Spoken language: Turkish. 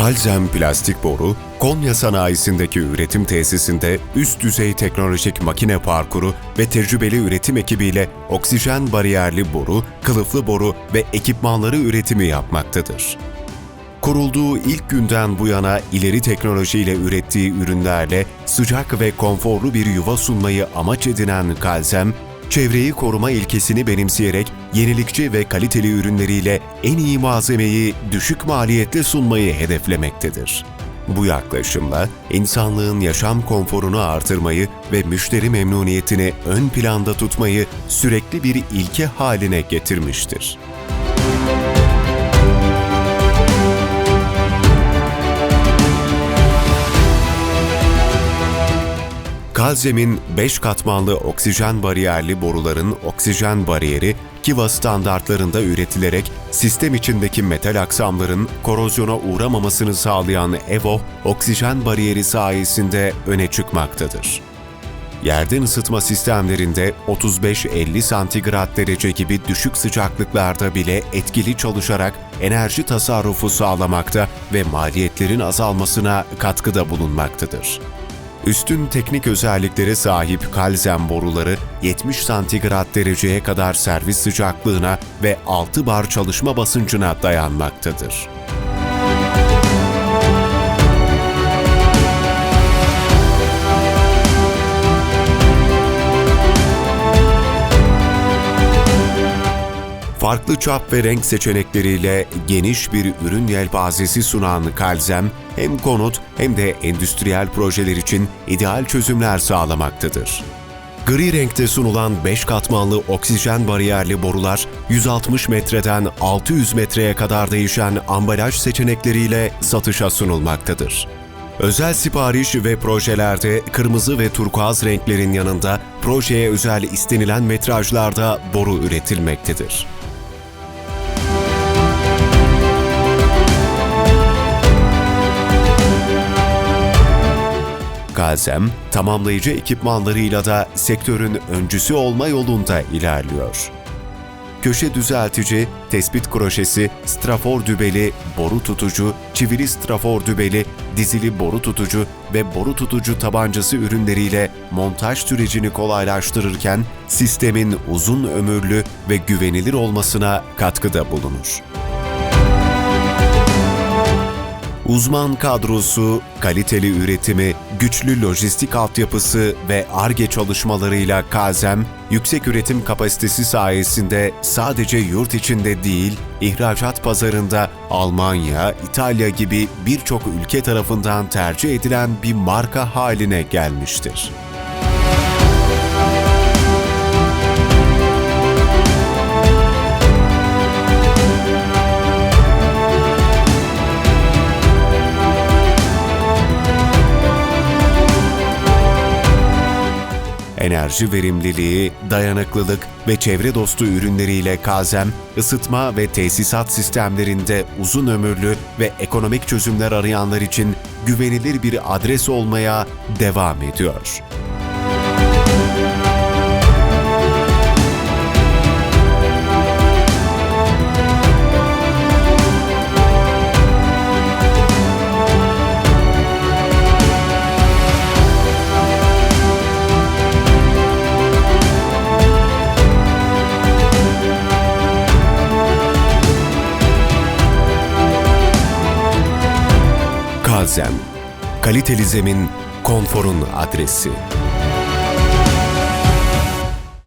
Kalzem Plastik Boru, Konya sanayisindeki üretim tesisinde üst düzey teknolojik makine parkuru ve tecrübeli üretim ekibiyle oksijen bariyerli boru, kılıflı boru ve ekipmanları üretimi yapmaktadır. Kurulduğu ilk günden bu yana ileri teknolojiyle ürettiği ürünlerle sıcak ve konforlu bir yuva sunmayı amaç edinen Kalzem, çevreyi koruma ilkesini benimseyerek yenilikçi ve kaliteli ürünleriyle en iyi malzemeyi düşük maliyette sunmayı hedeflemektedir. Bu yaklaşımla insanlığın yaşam konforunu artırmayı ve müşteri memnuniyetini ön planda tutmayı sürekli bir ilke haline getirmiştir. Kalzem'in 5 katmanlı oksijen bariyerli boruların oksijen bariyeri Kiva standartlarında üretilerek sistem içindeki metal aksamların korozyona uğramamasını sağlayan EVO, oksijen bariyeri sayesinde öne çıkmaktadır. Yerden ısıtma sistemlerinde 35-50 santigrat derece gibi düşük sıcaklıklarda bile etkili çalışarak enerji tasarrufu sağlamakta ve maliyetlerin azalmasına katkıda bulunmaktadır. Üstün teknik özelliklere sahip kalzem boruları 70 santigrat dereceye kadar servis sıcaklığına ve 6 bar çalışma basıncına dayanmaktadır. Farklı çap ve renk seçenekleriyle geniş bir ürün yelpazesi sunan Kalzem, hem konut hem de endüstriyel projeler için ideal çözümler sağlamaktadır. Gri renkte sunulan 5 katmanlı oksijen bariyerli borular 160 metreden 600 metreye kadar değişen ambalaj seçenekleriyle satışa sunulmaktadır. Özel sipariş ve projelerde kırmızı ve turkuaz renklerin yanında projeye özel istenilen metrajlarda boru üretilmektedir. Gazem, tamamlayıcı ekipmanlarıyla da sektörün öncüsü olma yolunda ilerliyor. Köşe düzeltici, tespit kroşesi, strafor dübeli, boru tutucu, çivili strafor dübeli, dizili boru tutucu ve boru tutucu tabancası ürünleriyle montaj sürecini kolaylaştırırken sistemin uzun ömürlü ve güvenilir olmasına katkıda bulunur. Uzman kadrosu, kaliteli üretimi, güçlü lojistik altyapısı ve ARGE çalışmalarıyla Kazem, yüksek üretim kapasitesi sayesinde sadece yurt içinde değil, ihracat pazarında Almanya, İtalya gibi birçok ülke tarafından tercih edilen bir marka haline gelmiştir. Enerji verimliliği, dayanıklılık ve çevre dostu ürünleriyle Kazem, ısıtma ve tesisat sistemlerinde uzun ömürlü ve ekonomik çözümler arayanlar için güvenilir bir adres olmaya devam ediyor. Kalzem, kaliteli zemin, konforun adresi.